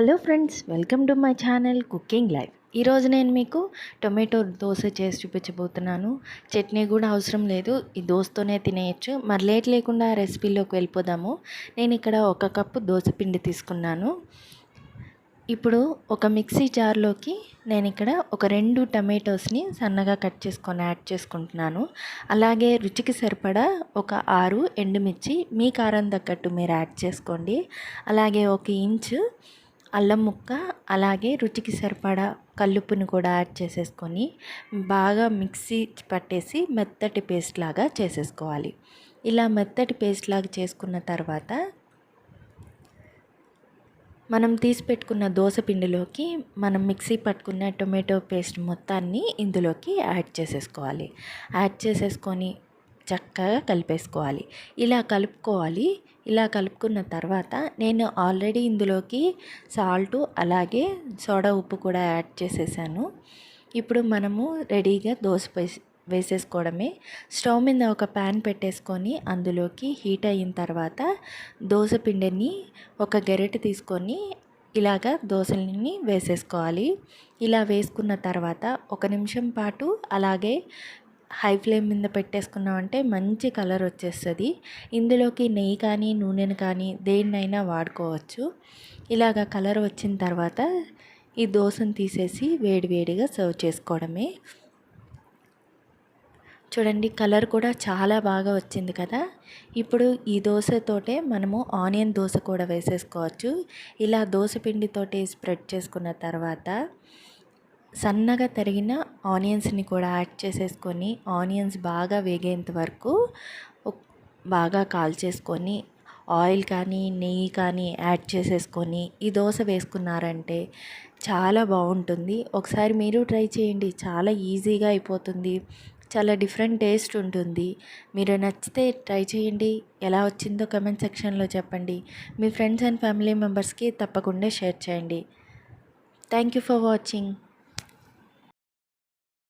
Hello friends welcome to my channel cooking life. ఈరోజు నేను మీకు టొమాటో దోశ చేసి చూపించబోతున్నాను. చట్నీ కూడా అవసరం లేదు ఈ దోశతోనే తినేయచ్చు. మరి లేట్ లేకుండా రెసిపీలోకి వెళ్ళిపోదాము. నేను ఇక్కడ ఒక కప్పు దోశ పిండి తీసుకున్నాను. ఇప్పుడు ఒక మిక్సీ జార్లోకి నేను ఇక్కడ ఒక రెండు టమాటోస్ని సన్నగా కట్ చేసుకొని యాడ్ చేసుకుంటున్నాను. అలాగే రుచికి సరిపడా ఒక ఆరు ఎండుమిర్చి మీ కారం తగ్గట్టు మీరు యాడ్ చేసుకోండి. అలాగే ఒక ఇంచు అల్లం ముక్క అలాగే రుచికి సరిపడా కల్లుప్పుని కూడా యాడ్ చేసేసుకొని బాగా మిక్సీ పట్టేసి మెత్తటి పేస్ట్ లాగా చేసేసుకోవాలి. ఇలా మెత్తటి పేస్ట్ లాగా చేసుకున్న తర్వాత మనం తీసి పెట్టుకున్న దోశ పిండిలోకి మనం మిక్సీ పట్టుకున్న టొమాటో పేస్ట్ మొత్తాన్ని ఇందులోకి యాడ్ చేసేసుకోవాలి. యాడ్ చేసేసుకొని చక్కగా కలిపేసుకోవాలి. ఇలా కలుపుకోవాలి. ఇలా కలుపుకున్న తర్వాత నేను ఆల్రెడీ ఇందులోకి సాల్టు అలాగే సోడా ఉప్పు కూడా యాడ్ చేసేసాను. ఇప్పుడు మనము రెడీగా దోశ వేసేసుకోవడమే. స్టవ్ మీద ఒక ప్యాన్ పెట్టేసుకొని అందులోకి హీట్ అయిన తర్వాత దోశ పిండిని ఒక గెరెట్ తీసుకొని ఇలాగ దోశలని వేసేసుకోవాలి. ఇలా వేసుకున్న తర్వాత ఒక నిమిషం పాటు అలాగే హై ఫ్లేమ్ మీద పెట్టేసుకున్నామంటే మంచి కలర్ వచ్చేస్తుంది. ఇందులోకి నెయ్యి కానీ నూనెను కానీ దేన్నైనా వాడుకోవచ్చు. ఇలాగ కలర్ వచ్చిన తర్వాత ఈ దోశను తీసేసి వేడివేడిగా సర్వ్ చేసుకోవడమే. చూడండి కలర్ కూడా చాలా బాగా వచ్చింది కదా. ఇప్పుడు ఈ దోశతోటే మనము ఆనియన్ దోశ కూడా వేసేసుకోవచ్చు. ఇలా దోశ పిండితోటి స్ప్రెడ్ చేసుకున్న తర్వాత సన్నగా తరిగిన ఆనియన్స్ని కూడా యాడ్ చేసేసుకొని ఆనియన్స్ బాగా వేగేంత వరకు బాగా కాల్చేసుకొని ఆయిల్ కానీ నెయ్యి కానీ యాడ్ చేసేసుకొని ఈ దోశ వేసుకున్నారంటే చాలా బాగుంటుంది. ఒకసారి మీరు ట్రై చేయండి. చాలా ఈజీగా అయిపోతుంది. చాలా డిఫరెంట్ టేస్ట్ ఉంటుంది. మీరు నచ్చితే ట్రై చేయండి. ఎలా వచ్చిందో కమెంట్ సెక్షన్లో చెప్పండి. మీ ఫ్రెండ్స్ అండ్ ఫ్యామిలీ మెంబర్స్కి తప్పకుండా షేర్ చేయండి. Thank you for watching.